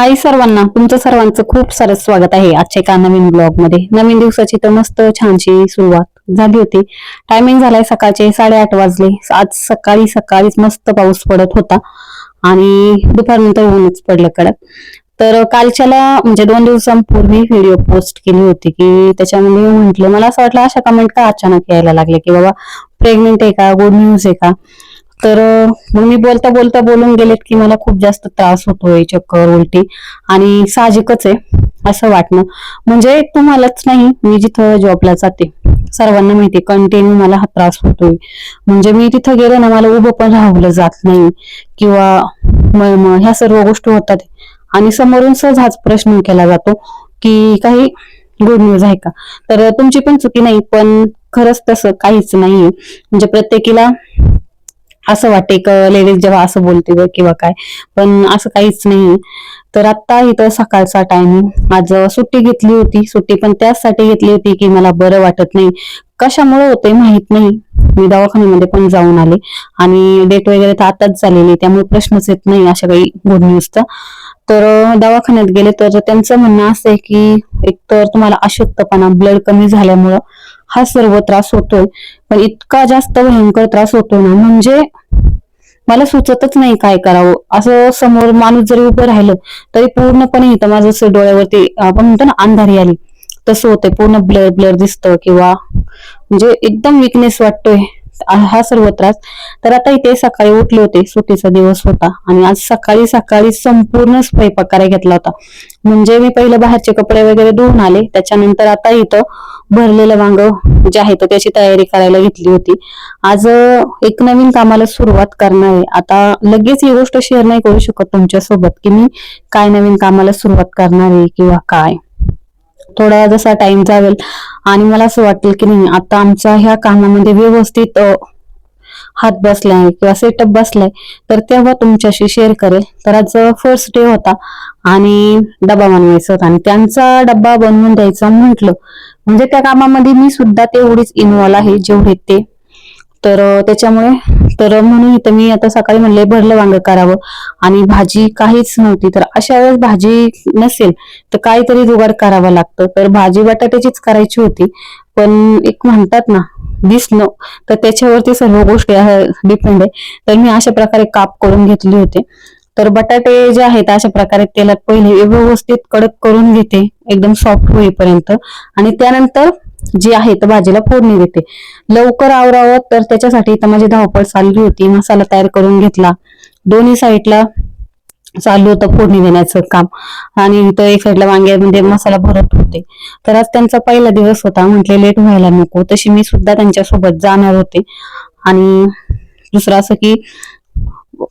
हाय सर्वांना तुमचं सर्वांचं खूप सारं स्वागत आहे आजच्या एका नवीन ब्लॉगमध्ये नवीन दिवसाची तर मस्त छानशी सुरुवात झाली होती. टायमिंग झालाय सकाळचे साडेआठ वाजले. आज सकाळी सकाळीच मस्त पाऊस पडत होता आणि दुपारनंतर ऊनच पडलं कडक. तर कालच्याला म्हणजे दोन दिवसांपूर्वी व्हिडिओ पोस्ट केली होती की त्याच्यामध्ये म्हंटल मला असं वाटलं अशा कमेंट का अचानक यायला लागले की बाबा प्रेग्नेंट आहे का? गुड न्यूज आहे का? तर मग मी बोलता बोलता बोलून गेलेत की मला खूप जास्त त्रास होतोय चक्कर उलटी. आणि साहजिकच आहे असं वाटणं. म्हणजे तुम्हालाच नाही मी जिथं जॉबला जाते सर्वांना माहिती कंटिन्यू मला हा त्रास होतोय. म्हणजे मी तिथं गेले ना मला उभं पण राहवलं जात नाही. किंवा मळमळ ह्या सर्व गोष्टी होतात. आणि समोरून सहज हाच प्रश्न केला जातो की काही गुड न्यूज आहे का? तर तुमची पण चुकी नाही पण खरंच तसं काहीच नाहीये. म्हणजे प्रत्येकीला असं वाटते एक लेडीज जेव्हा असं बोलते ग किंवा काय. पण असं काहीच नाही. तर आता इथं सकाळचा टायमिंग आज सुट्टी घेतली होती. सुट्टी पण त्याचसाठी घेतली होती की मला बरं वाटत नाही. कशामुळे होते माहीत नाही. मी दवाखान्यामध्ये पण जाऊन आले. आणि डेट वगैरे तर आताच झालेली त्यामुळे प्रश्नच येत नाही अशा काही गुड न्यूजचा तर दवाखान्यात गेले तर त्यांचं म्हणणं असं आहे की एक तर तुम्हाला अशक्तपणा ब्लड कमी झाल्यामुळं हा सर्व त्रास होतोय. पण इतका जास्त भयंकर त्रास होतोय ना. म्हणजे मला सुचतच नाही काय करावं. असं समोर माणूस जरी उभं राहिलं तरी पूर्णपणे इथं माझं असं डोळ्यावरती आपण म्हणतो ना अंधारी आली. तसं होतंय. पूर्ण ब्लर ब्लर दिसतं किंवा म्हणजे एकदम विकनेस वाटतोय. हा सर्व त्रास. तर आता इथे सकाळी उठले होते. सुट्टीचा दिवस होता. आणि आज सकाळी सकाळी संपूर्ण स्वयंपाक करायला घेतला होता. म्हणजे मी पहिले बाहेरचे कपडे वगैरे धुवून आले. त्याच्यानंतर आता इथं भरलेलं वांग जे आहे तर त्याची तयारी करायला घेतली होती. आज एक नवीन कामाला सुरुवात करणार आहे. आता लगेच ही गोष्ट शेअर नाही करू शकत तुमच्यासोबत की मी काय नवीन कामाला सुरुवात करणार आहे किंवा काय. थोडा जसा टाइम जावेल. आणि मला असं वाटेल की नाही आता आमच्या ह्या कामामध्ये व्यवस्थित हात बसलाय किंवा सेटअप बसलाय तर तेव्हा तुमच्याशी शेअर करेल. तर आज फर्स्ट डे होता आणि डबा बनवायचा होता. आणि त्यांचा डब्बा बनवून द्यायचा म्हटलं म्हणजे त्या कामामध्ये मी सुद्धा तेवढीच इन्व्हॉल्व आहे जेवढे ते. तर त्याच्यामुळे तर म्हणून इथं मी आता सकाळी म्हणले भरलं वांग करावं. आणि भाजी काहीच नव्हती. तर अशा वेळेस भाजी नसेल तर काहीतरी जुगाड करावं लागतं. तर भाजी बटाट्याचीच करायची होती. पण एक म्हणतात ना दिसणं तर त्याच्यावरती सर्व गोष्टी डिपेंड आहे. तर मी अशा प्रकारे काप करून घेतले होते. तर बटाटे जे आहेत अशा प्रकारे तेलात पहिले व्यवस्थित कडक करून घेते. एकदम सॉफ्ट होईपर्यंत. आणि त्यानंतर जी आहे तर भाजीला फोडणी देते. लवकर आवरावं तर त्याच्यासाठी इथं माझी धावपळ चालली होती. मसाला तयार करून घेतला. दोन्ही साईडला चालू होतं फोडणी देण्याचं काम. आणि इथं एक साईडला वांग्यामध्ये म्हणजे मसाला भरत होते. तर आज त्यांचा पहिला दिवस होता. म्हटले लेट व्हायला नको. तशी मी सुद्धा त्यांच्यासोबत जाणार होते. आणि दुसरं असं की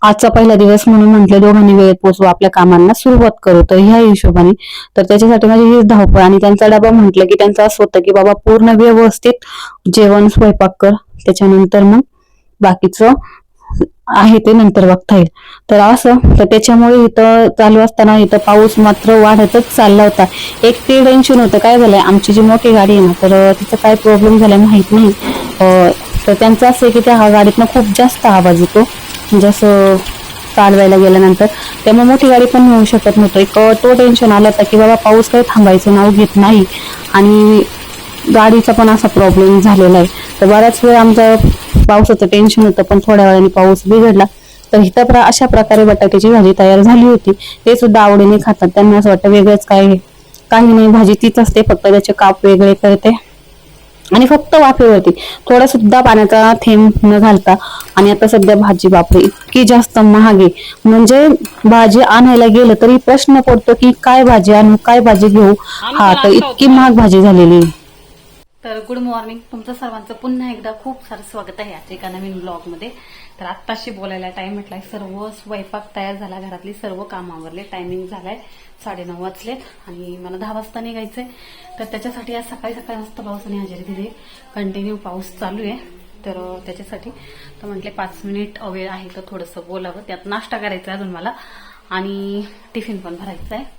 आजचा पहिला दिवस म्हणून म्हटले दोघांनी वेळेत पोचवू आपल्या कामांना सुरुवात करू. तर ह्या हिशोबाने तर त्याच्यासाठी माझी हीच धावपळ आणि त्यांचा डबा म्हटलं की त्यांचं असं होतं की बाबा पूर्ण व्यवस्थित जेवण स्वयंपाक कर. त्याच्यानंतर मग बाकीचं आहे ते नंतर बघता येईल. तर असं तर त्याच्यामुळे इथं चालू असताना इथं पाऊस मात्र वाढतच चालला होता. एक ते टेन्शन होतं काय झालंय? आमची जी मोठी गाडी आहे ना तर तिचं काय प्रॉब्लेम झालाय माहीत नाही. तर त्यांचं असं आहे की त्या गाडीतनं खूप जास्त आवाज येतो. म्हणजे असं चालवायला गेल्यानंतर. त्यामुळे मोठी गाडी पण होऊ शकत नव्हतं. एक तो टेन्शन आला होता की बाबा पाऊस काही थांबायचं नाव घेत नाही. आणि गाडीचा पण असा प्रॉब्लेम झालेला आहे. तर बऱ्याच वेळ आमचं पावसाचं टेन्शन होतं पण थोड्या वेळाने पाऊस बिघडला. तर इथं प्र अशा प्रकारे बटाट्याची भाजी तयार झाली होती. ते सुद्धा आवडीने खातात. त्यांना असं वाटतं वेगळंच काय काही नाही भाजी तीच असते. फक्त त्याचे काप वेगळे करते. आणि फक्त वाफेवरती. थोडा सुद्धा पाण्याचा थेंब न घालता. आणि आता सध्या भाजी बापरे इतकी जास्त महाग आहे. म्हणजे भाजी आणायला गेलं तरी प्रश्न पडतो की काय भाजी आणू काय भाजी घेऊ? हा तर इतकी महाग भाजी झालेली आहे. तर गुड मॉर्निंग तुमचं सर्वांचं पुन्हा एकदा खूप सारं स्वागत आहे आजच्या एका नवीन ब्लॉगमध्ये. तर आत्ताशी बोलायला टाइम म्हटलाय सर्व स्वयंपाक तयार झाला. घरातली सर्व कामावरले टायमिंग झालाय. साडेनऊ वाजलेत आणि मला दहा वाजता निघायचंय. तर त्याच्यासाठी आज सकाळी सकाळी मस्त पावसाने हजेरी दिली. कंटिन्यू पाऊस चालू आहे. तर त्याच्यासाठी तर म्हटले पाच मिनिट वेळ आहे तर थोडंसं बोलावं. त्यात नाश्ता करायचा आहे अजून मला. आणि टिफिन पण भरायचा आहे.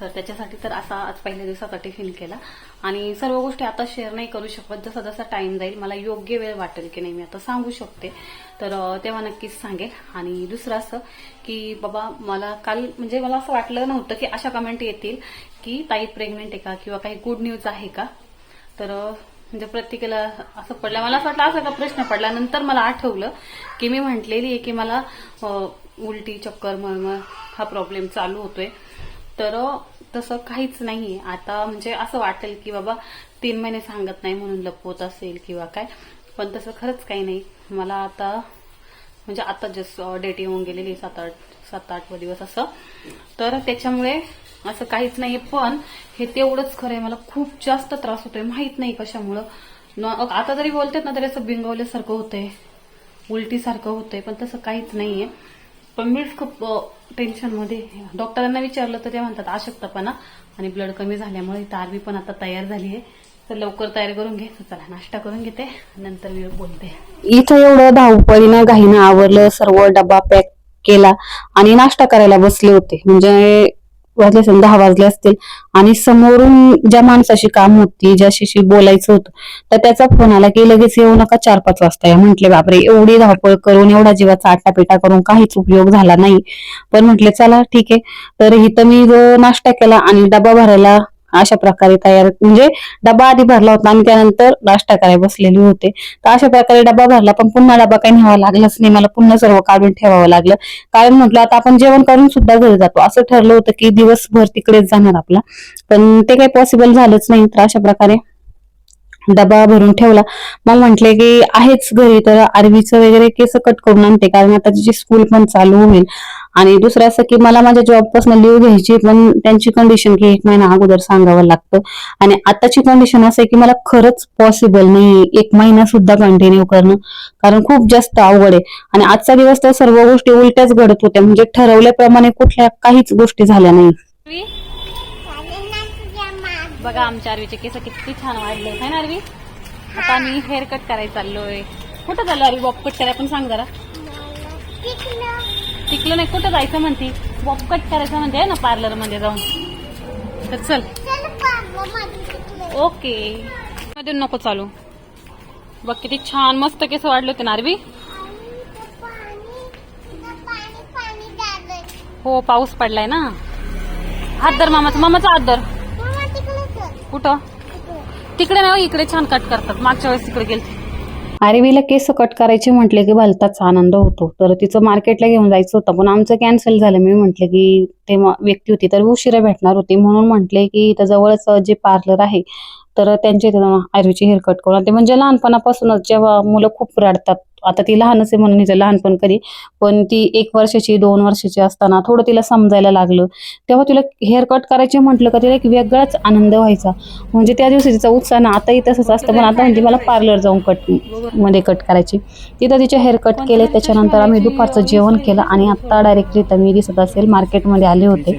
तर त्याच्यासाठी तर असा आज पहिल्या दिवसाचा टिफिन केला. आणि सर्व गोष्टी आता शेअर नाही करू शकत. जसा जसा टाइम जाईल मला योग्य वेळ वाटेल की नाही मी आता सांगू शकते. तर तेव्हा नक्कीच सांगेल. आणि दुसरं असं की बाबा मला काल म्हणजे मला असं वाटलं नव्हतं की अशा कमेंट येतील की ताई प्रेग्नेंट आहे का किंवा काही गुड न्यूज आहे का? तर म्हणजे प्रत्येकाला असं पडलं. मला असं वाटलं असा का प्रश्न पडला? नंतर मला आठवलं की मी म्हटलेली आहे की मला उलटी चक्कर मळमळ हा प्रॉब्लेम चालू होतोय. तर तसं काहीच नाही आता म्हणजे असं वाटेल की बाबा तीन महिने सांगत नाही म्हणून लपवत असेल किंवा काय. पण तसं खरंच काही नाही. मला आता म्हणजे आता जस्ट डेट येऊन गेलेली आहे सात आठ सात आठ दिवस असं. तर त्याच्यामुळे असं काहीच नाही पण हे तेवढंच खरं आहे मला खूप जास्त त्रास होतोय. माहीत नाही कशामुळं. न- आता जरी बोलतात ना तरी असं बिंगवल्यासारखं होतंय. उलटीसारखं होतंय. पण तसं काहीच नाहीये. पण मीच खूप टेन्शनमध्ये डॉक्टरांना विचारलं तर ते म्हणतात अशक्तपणा आणि ब्लड कमी झाल्यामुळे तारवी पण आता तयार झाली आहे. तर लवकर तयार करून घे. चला नाश्ता करून घेते. नंतर मी बोलते. इथं एवढं धावपळीनं घाईनं आवरलं सर्व डबा पॅक केला आणि नाश्ता करायला बसले होते. म्हणजे वाजले असेल दहा वाजले असतील आणि समोरून ज्या माणसाशी काम होती ज्याशी बोलायचं होतं तर त्याचा फोन आला की लगेच येऊ नका चार पाच वाजता या. म्हटले बापरे एवढी धावपळ करून एवढा जीवाचा आटापिटा करून काहीच उपयोग झाला नाही. पण म्हटले चला ठीक आहे. तर इथं मी जो नाश्ता केला आणि डबा भरायला अशा प्रकारे तयार म्हणजे डबा आधी भरला होता आणि त्यानंतर नाश्ता करायला बसलेली होते. तर अशा प्रकारे डबा भरला पण पुन्हा डबा काही न्यावा लागलाच नाही. मला पुन्हा सर्व काढून ठेवावं लागलं. कारण म्हटलं आता आपण जेवण करून सुद्धा घरी जातो. असं ठरलं होतं की दिवसभर तिकडेच जाणार आपला. पण ते काही पॉसिबल झालंच नाही. तर अशा प्रकारे डबा भरून ठेवला. मग म्हटले की आहेच घरी तर आरवीचं वगैरे केस कट करून आणते. कारण आता तिची स्कूल पण चालू होईल. आणि दुसरं असं की मला माझ्या जॉबपासून लिव्ह घ्यायची पण त्यांची कंडिशन की एक महिना अगोदर सांगावं लागतं. आणि आताची कंडिशन असं आहे की मला खरंच पॉसिबल नाही एक महिना सुद्धा कंटिन्यू करणं कारण खूप जास्त अवघड आहे. आणि आजचा दिवस तर सर्व गोष्टी उलट्याच घडत होत्या म्हणजे ठरवल्याप्रमाणे कुठल्या काहीच गोष्टी झाल्या नाही. बघा आमच्या आरवीचे केस किती छान वाढले. आहे ना आरवी आता आम्ही हेअर कट करायला चाललोय. कुठं चाललो आरवी बॉब कट करायला पण सांग जरा. टिकलं नाही कुठं जायचं म्हणती? बॉब कट करायचं म्हणते ना पार्लरमध्ये जाऊन. तर चल. ओके. मध्ये नको चालू. बघ किती छान मस्त केस वाढले होते ना आरवी. हो पाऊस पडलाय ना. हात धर मामाचा. मामाचा हात धर. कुठं? तिकडे नाही हो, इकडे छान कट करतात. मागच्या वेळेस तिकडे गेले आरवीला केस कट करायचे म्हटले की भलताच आनंद होतो. तर तिचं मार्केटला घेऊन जायचं होतं. पण आमचं कॅन्सल झालं. मी म्हटले की ते व्यक्ती होती तर उशिरा भेटणार होती. म्हणून म्हटले की इथं जवळच जे पार्लर आहे तर त्यांच्या इथं आरवीची हेअरकट करून ते म्हणजे लहानपणापासूनच जेव्हा मुलं खूप रडतात आता ती लहानच आहे म्हणून हिचं लहानपण कधी पण ती एक वर्षाची दोन वर्षाची असताना थोडं तिला समजायला लागलं. तेव्हा तिला हेअर कट करायचे म्हटलं का तिला एक वेगळाच आनंद व्हायचा. म्हणजे त्या दिवशी तिचा उत्साह ना आताही तसंच असतं पण आता म्हणते मला पार्लर जाऊन कटमध्ये कट करायची. तिथं तिचे हेअर कट केले त्याच्यानंतर आम्ही दुपारचं जेवण केलं आणि आत्ता डायरेक्टली तर मी दिसत असेल मार्केटमध्ये आले होते.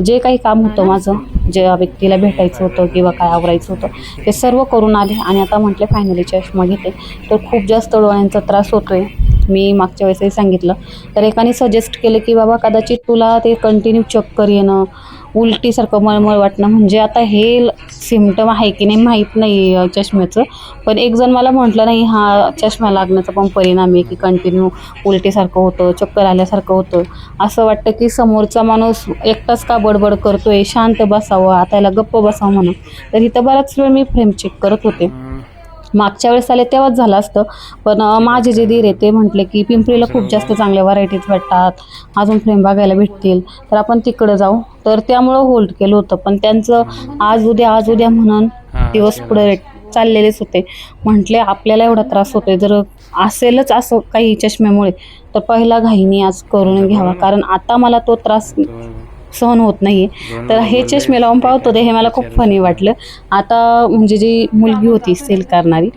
जे काही काम होतं माझं ज्या व्यक्तीला भेटायचं होतं किंवा काय आवरायचं होतं ते सर्व करून आले आणि आता म्हटले फायनली चष्मा घेते. तर खूप जास्त डोळ्यांचा त्रास होतो आहे मी मागच्या वेळेसही सांगितलं. तर एकाने सजेस्ट केलं की बाबा कदाचित तुला ते कंटिन्यू चक्कर येणं उलटीसारखं मळमळ वाटणं. म्हणजे आता हे सिमटम आहे की नाही माहीत नाही चष्म्याचं. पण एक जण मला म्हटलं नाही हा चष्मा लागण्याचा पण परिणाम आहे की कंटिन्यू उलटीसारखं होतं चक्कर आल्यासारखं होतं. असं वाटतं की समोरचा माणूस एकटाच का बडबड करतोय? शांत बसावं आता याला गप्प बसावं म्हणून. तर इथं बराच वेळ मी फ्रेम चेक करत होते. मागच्या वेळेस आले तेव्हाच झालं असतं. पण माझे जे धीर आहे ते म्हटले की पिंपरीला खूप जास्त चांगल्या व्हरायटीज भेटतात. अजून फ्रेम बघायला भेटतील. तर आपण तिकडं जाऊ. तर त्यामुळं होल्ड केलं होतं. पण त्यांचं आज उद्या आज उद्या म्हणून दिवस पुढे चाललेलेच होते. म्हटले आपल्याला एवढा त्रास होतोय. जर असेलच असं काही चष्म्यामुळे तर पहिला घाईने आज करून घ्यावा. कारण आता मला तो त्रास सहन होत नाहीये. तर हे चष्मे लावून पाहतो ते हे मला खूप फनी वाटलं. आता म्हणजे जी मुलगी होती सेल करणारी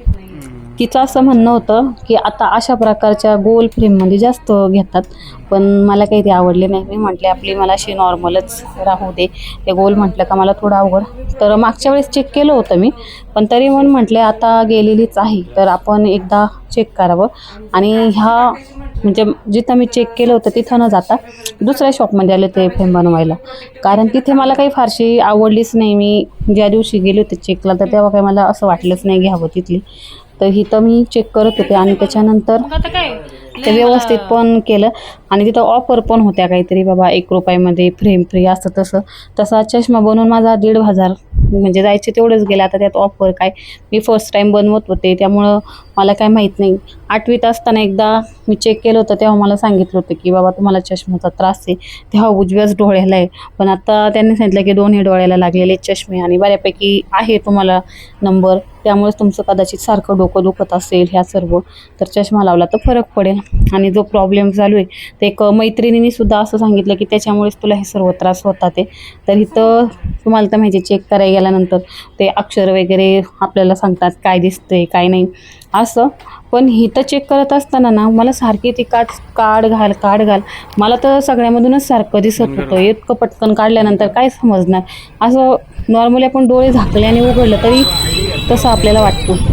तिचं असं म्हणणं होतं की आता अशा प्रकारच्या गोल फ्रेममध्ये जास्त घेतात पण मला काही ते आवडले नाही. मी म्हटले आपली मला अशी नॉर्मलच राहू दे. ते गोल म्हटलं का मला थोडं अवघड. तर मागच्या वेळेस चेक केलं होतं मी पण तरी म्हणून म्हटले आता गेलेलीच आहे. तर आपण एकदा चेक करावं. आणि ह्या म्हणजे जिथं मी चेक केलं होतं तिथं न जाता दुसऱ्या शॉपमध्ये आले ते फ्रेम बनवायला. कारण तिथे मला काही फारशी आवडलीच नाही. मी ज्या दिवशी गेले होते चेकला तर तेव्हा काही मला असं वाटलंच नाही घ्यावं तिथली. तर इथं मी चेक करत होते आणि त्याच्यानंतर ते व्यवस्थित पण केलं. आणि तिथं ऑफर पण होत्या काहीतरी बाबा एक रुपयामध्ये फ्रेम फ्री असतं तसं. तसा चष्मा बनवून माझा दीड हजार म्हणजे जायचे तेवढंच गेले. आता त्यात ऑफर काय? मी फर्स्ट टाईम बनवत होते त्यामुळं मला काय माहीत नाही. आठवीत असताना एकदा मी चेक केलं होतं तेव्हा मला सांगितलं होतं की बाबा तुम्हाला चष्म्याचा त्रास आहे. तेव्हा उजव्याच डोळ्याला आहे. पण आता त्यांनी सांगितलं की दोन्ही डोळ्याला लागलेले चष्मे आणि बऱ्यापैकी आहे तुम्हाला नंबर त्यामुळेच तुमचं कदाचित सारखं डोकं दुखत असेल ह्या सर्व. तर चष्मा लावला तर फरक पडेल. आणि जो प्रॉब्लेम चालू आहे ते एक मैत्रिणीने सुद्धा असं सांगितलं की त्याच्यामुळेच तुला हे सर्व त्रास होतात ते. तर इथं तुम्हाला तर माहिती चेक करायला गेल्यानंतर ते अक्षर वगैरे आपल्याला सांगतात काय दिसतंय काय नाही. असं. पण इथं चेक करत असताना ना मला सारखी ती काच काढ घाल काढ घाल. मला तर सगळ्यामधूनच सारखं दिसत होतं. इतकं पटकन काढल्यानंतर काय समजणार? असं नॉर्मली आपण डोळे झाकले आणि उघडलं तरी तसं आपल्याला वाटतं.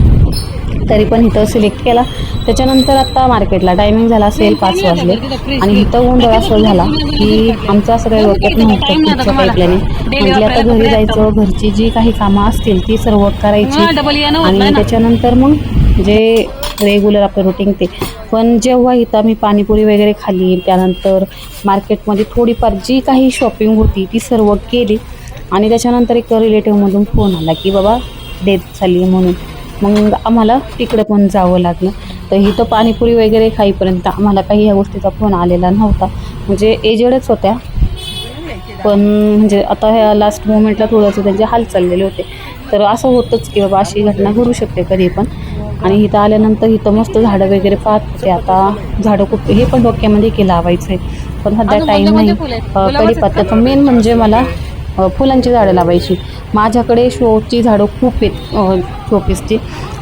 तरी पण इथं सिलेक्ट केला. त्याच्यानंतर आता मार्केटला टायमिंग झाला असेल पाच वाजले. आणि इथं गोंधळ असं झाला की आमचं असं काही डोक्यात नव्हतं पुढचं काही प्लॅनिंग म्हटलं आता घरी जायचं घरची जी काही कामं असतील ती सर्व करायची. आणि त्याच्यानंतर मग जे रेग्युलर आपलं रुटीन ते. पण जेव्हा इथं मी पाणीपुरी वगैरे खाल्ली त्यानंतर मार्केटमध्ये थोडीफार जी काही शॉपिंग होती ती सर्व केली. आणि त्याच्यानंतर एक रिलेटिव्हमधून फोन आला की बाबा डेथ झाली म्हणून. मग आम्हाला तिकडे पण जावं लागलं. तर इथं पाणीपुरी वगैरे खाईपर्यंत आम्हाला काही या गोष्टीचा फोन आलेला नव्हता. म्हणजे एजेडच होत्या. पण म्हणजे आता ह्या लास्ट मोमेंटला थोडंसं त्यांचे हाल चाललेले होते. तर असं होतंच की बाबा अशी घटना घडू शकते कधी पण. आणि इथं आल्यानंतर इथं मस्त झाडं वगैरे पाहत. होते आता झाडं खूप हे पण डोक्यामध्ये की लावायचं आहे पण सध्या टाईम नाही. कढीपत्त्याचं मेन म्हणजे मला फुलांची झाडं लावायची. माझ्याकडे शोची झाडं खूप आहेत शोपीसची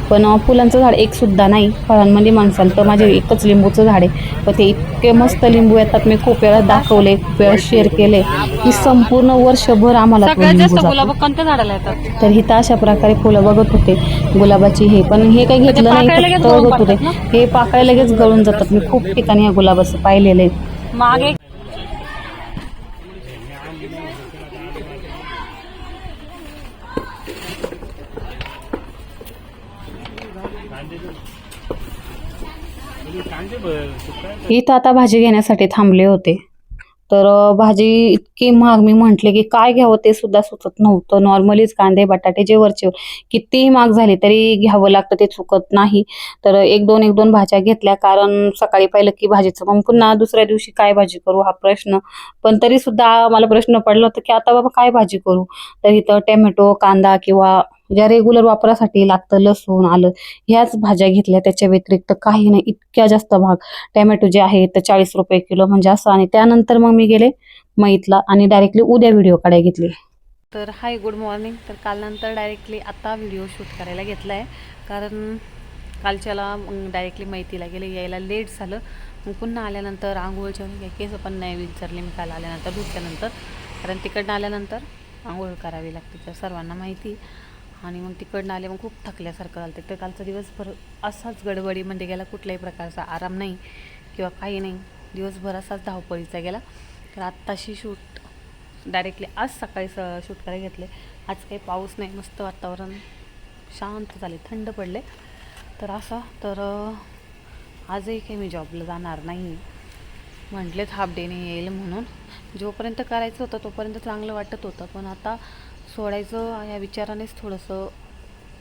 पण फुलांचं झाड एकसुद्धा नाही फळांमध्ये माणसाला तर माझे एकच लिंबूचं झाड आहे. पण ते इतके मस्त लिंबू येतात. मी खूप वेळा दाखवले खूप वेळा शेअर केले. की संपूर्ण वर्षभर आम्हाला कोणत्या झाडाला येतात? तर इथं अशा प्रकारे फुलं बघत होते गुलाबाची हे. पण हे काही घेतलं नाही बघत होते? हे पाकळ्या लगेच गळून जातात. मी खूप ठिकाणी या गुलाबाचं पाहिलेलं आहे. मागे इथं आता भाजी घेण्यासाठी थांबले होते. तर भाजी इतकी महाग मी म्हटले की काय घ्यावं ते सुद्धा सुचत नव्हतं. नॉर्मलीच कांदे बटाटे जे वरचे कितीही महाग झाले तरी घ्यावं लागतं ते चुकत नाही. तर एक दोन एक दोन भाज्या घेतल्या कारण सकाळी पाहिलं की भाजीचं मग पुन्हा दुसऱ्या दिवशी काय भाजी करू हा प्रश्न. पण तरी सुद्धा मला प्रश्न पडला होता की आता बाबा काय भाजी करू? तर इथं टोमॅटो कांदा किंवा ज्या रेग्युलर वापरासाठी लागतं लसूण आलं ह्याच भाज्या घेतल्या. त्याच्या व्यतिरिक्त काही नाही इतक्या जास्त भाग टॅमॅटो जे आहे तर चाळीस रुपये किलो म्हणजे असं. आणि त्यानंतर मग मी गेले मैतला आणि डायरेक्टली उद्या व्हिडिओ काढायला घेतली. तर हाय गुड मॉर्निंग तर काल नंतर डायरेक्टली आता व्हिडिओ शूट करायला घेतला आहे कारण कालच्याला डायरेक्टली माहितीला गेले यायला लेट झालं. मग पुन्हा आल्यानंतर आंघोळच्या केस पण नाही विचारले मी काल आल्यानंतर धुतल्यानंतर. कारण तिकडनं आल्यानंतर आंघोळ करावी लागते तर सर्वांना माहिती. आणि मग तिकडनं आले मग खूप थकल्यासारखं झालं. तर कालचा दिवसभर असाच गडबडीमध्ये म्हणजे गेला कुठल्याही प्रकारचा आराम नाही किंवा काही नाही. दिवसभर असाच धावपळीचा गेला. तर आत्ताशी शूट डायरेक्टली आज सकाळी स शूट करायला घेतले. आज काही पाऊस नाही मस्त वातावरण. शांत झाले थंड पडले. तर असं तर आजही काही मी जॉबला जाणार नाही. म्हटलेत हाफ डेने येईल म्हणून. जोपर्यंत करायचं होतं तोपर्यंत चांगलं वाटत होतं. पण आता सोडायचं या विचारानेच थोडंसं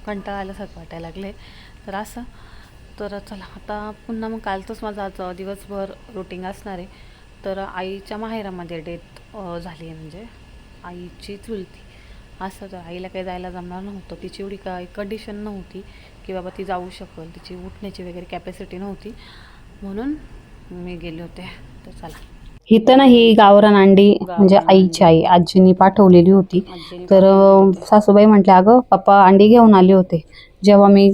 कंटाळा आल्यासारखं वाटायला लागले तर असं. तर चला आता पुन्हा मग कालचंच माझं आज दिवसभर रुटीन असणार आहे. तर आईच्या माहेरामध्ये डेथ झाली आहे म्हणजे आईची चुलती. असं तर आईला काही जायला जमणार नव्हतं. तिची एवढी काही कंडिशन नव्हती की बाबा ती जाऊ शकेल. तिची उठण्याची वगैरे कॅपॅसिटी नव्हती. म्हणून मी गेले होते. तर चला. इथं ना ही गावरान अंडी म्हणजे आईची आई आजीनी पाठवलेली होती. तर सासूबाई म्हटल्या अगं पप्पा अंडी घेऊन आले होते. जेव्हा मी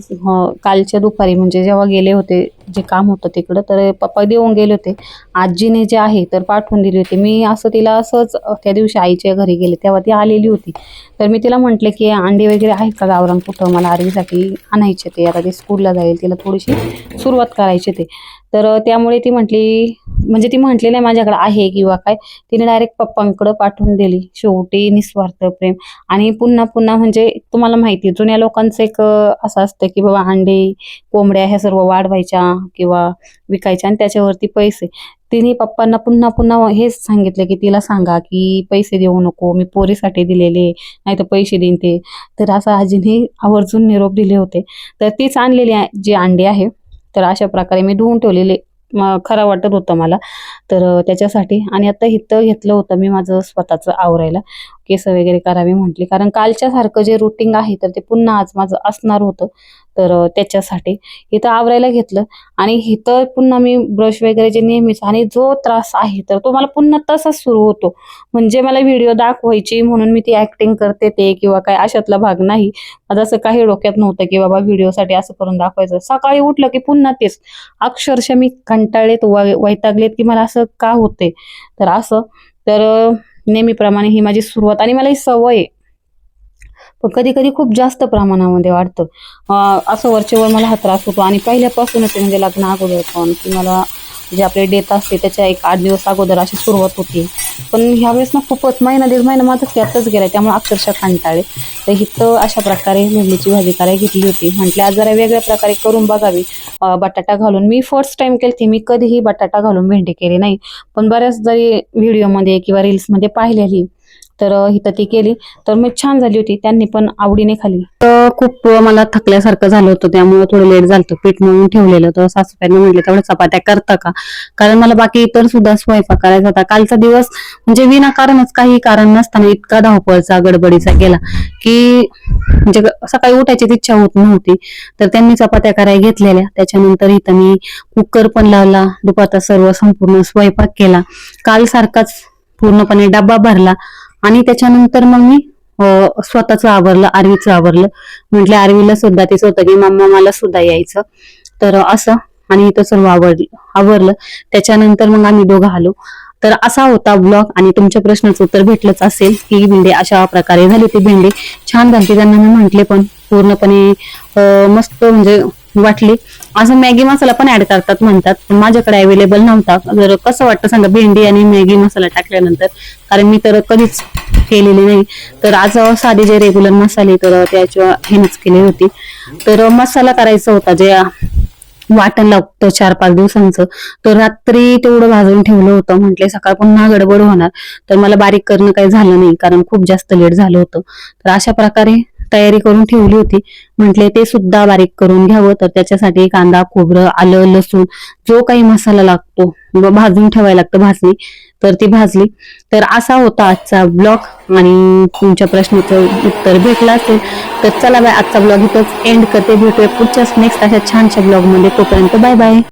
कालच्या दुपारी म्हणजे जेव्हा गेले होते जे काम होतं तिकडं तर पप्पा देऊन गेले होते. आजीने जे आहे तर पाठवून दिली होती. मी असं तिला असंच त्या दिवशी आईच्या घरी गेले तेव्हा ती आलेली होती. तर मी तिला म्हटले की अंडी वगैरे आहेत का गावरान? कुठं? मला आरवीसाठी आणायचे ते. आता ते स्कूलला जाईल तिला थोडीशी सुरुवात करायची ते. तर त्यामुळे ती म्हटली म्हणजे ती म्हटली नाही माझ्याकडे आहे किंवा काय. तिने डायरेक्ट पप्पांकडं पाठवून दिली. शेवटी निस्वार्थ प्रेम. आणि पुन्हा पुन्हा म्हणजे तुम्हाला माहिती आहे, जुन्या लोकांचं एक असं असतं की बाबा अंडे कोंबड्या ह्या सर्व वाढवायच्या किंवा विकायच्या आणि त्याच्यावरती पैसे. तिने पप्पांना पुन्हा पुन्हा हेच सांगितलं की तिला सांगा की पैसे देऊ नको मी पोरीसाठी दिलेले नाही तर पैसे देईन ते. तर असं आजीने आवर्जून निरोप दिले होते. तर तीच आणलेली आहे- जी अंडी आहे तर अशा प्रकारे मी धुवून ठेवलेले खरं वाटत होतं मला. तर त्याच्यासाठी आणि आता इथं घेतलं होतं मी माझं स्वतःचं आवरायला. केस वगैरे करावी म्हटली. कारण कालच्या सारखं जे रुटीन आहे तर ते पुन्हा आज माझं असणार होतं. तर त्याच्यासाठी इथं आवरायला घेतलं. आणि इथं पुन्हा मी ब्रश वगैरे जे नेहमीच आणि जो त्रास आहे तर तो मला पुन्हा तसाच सुरू होतो. म्हणजे मला व्हिडिओ दाखवायची म्हणून मी ती ऍक्टिंग करते ते किंवा काय अशातला भाग नाही. माझं असं काही डोक्यात नव्हतं की बाबा व्हिडिओसाठी असं करून दाखवायचं. सकाळी उठलं की पुन्हा तेच. अक्षरशः मी कंटाळलेत वै- वैतागलेत की मला असं का होते तर असं. तर नेहमीप्रमाणे ही माझी सुरुवात आणि मला ही सवय आहे. पण कधी कधी खूप जास्त प्रमाणामध्ये वाढतं. असं वरचेवर मला हा त्रास होतो आणि पहिल्यापासूनच म्हणजे लग्न अगोदर पण की मला जे आपले डेट असते त्याच्या एक आठ दिवस अगोदर अशी सुरुवात होती. पण ह्यावेळेस ना खूपच महिना दीड महिना माझं त्यातच गेलाय त्यामुळे अक्षरशः कंटाळे तर इथं अशा प्रकारे भेंडीची भाजी करायला घेतली होती. म्हटले आज जरा वेगळ्या प्रकारे करून बघावी. बटाटा घालून मी फर्स्ट टाइम केली मी कधीही बटाटा घालून भेंडी केली नाही. पण बऱ्याच जरी व्हिडिओमध्ये किंवा रील्समध्ये पाहिलेली तर हिथं इथं ती केली. तर मी छान झाली होती. त्यांनी पण आवडीने खाली तर खूप मला थकल्यासारखं झालं होतं. त्यामुळे थोडं लेट झालं होतं. पीठ मळून ठेवलेलं. तर सासूबाईंनी म्हटलं तेवढ्या चपात्या करता का? कारण मला बाकी इतर सुद्धा स्वयंपाक करायचा होता. कालचा दिवस म्हणजे विनाकारणच काही कारण नसताना इतका धावपळचा गडबडीचा गेला की म्हणजे सकाळी उठायची इच्छा होत नव्हती. तर त्यांनी चपात्या करायला घेतलेल्या. त्याच्यानंतर इथं मी कुकर पण लावला. दुपारचा सर्व संपूर्ण स्वयंपाक केला. काल सारखाच पूर्णपणे डब्बा भरला. आणि त्याच्यानंतर मग मी स्वतःच आवरलं आरवीचं आवरलं. म्हटलं आरवीला सुद्धा तेच होतं की मम्मा मला सुद्धा यायचं. तर असं आणि इथं सर्व आवडलं आवरलं. त्याच्यानंतर मग आम्ही दोघं आलो. तर असा होता ब्लॉग आणि तुमच्या प्रश्नाचं उत्तर भेटलंच असेल की भेंडे अशा प्रकारे झाली ती भेंडे छान झाली त्यांना मी म्हंटले पण पूर्णपणे मस्त म्हणजे वाटली. असं मॅगी मसाला पण ऍड करतात म्हणतात. पण माझ्याकडे अवेलेबल नव्हता. जर कसं वाटतं सांगा भेंडी आणि मॅगी मसाला टाकल्यानंतर. कारण मी तर कधीच केलेली नाही. तर आज साधे जे रेग्युलर मसाले तर त्याच्या हेच केली होती. तर मसाला करायचा होता जे वाटण लागतं चार पाच दिवसांचं. तर रात्री तेवढं भाजून ठेवलं होतं. म्हटले सकाळ पुन्हा गडबड होणार. तर मला बारीक करणं काही झालं नाही कारण खूप जास्त लेट झालं होतं. तर अशा प्रकारे तयारी करून ठेवली होती. म्हटले ते सुद्धा बारीक करून घ्यावं. तर त्याच्यासाठी कांदा खोबरं आलं लसूण जो काही मसाला लागतो भाजून ठेवायला लागतं भाजणी. तर ती भाजली. तर असा होता आजचा ब्लॉग आणि तुमच्या प्रश्नाचं उत्तर भेटलं असेल तर चला बाय आजचा ब्लॉग इथंच एंड करते. भेटूया पुढच्याच नेक्स्ट अशा छानशा ब्लॉगमध्ये तोपर्यंत बाय बाय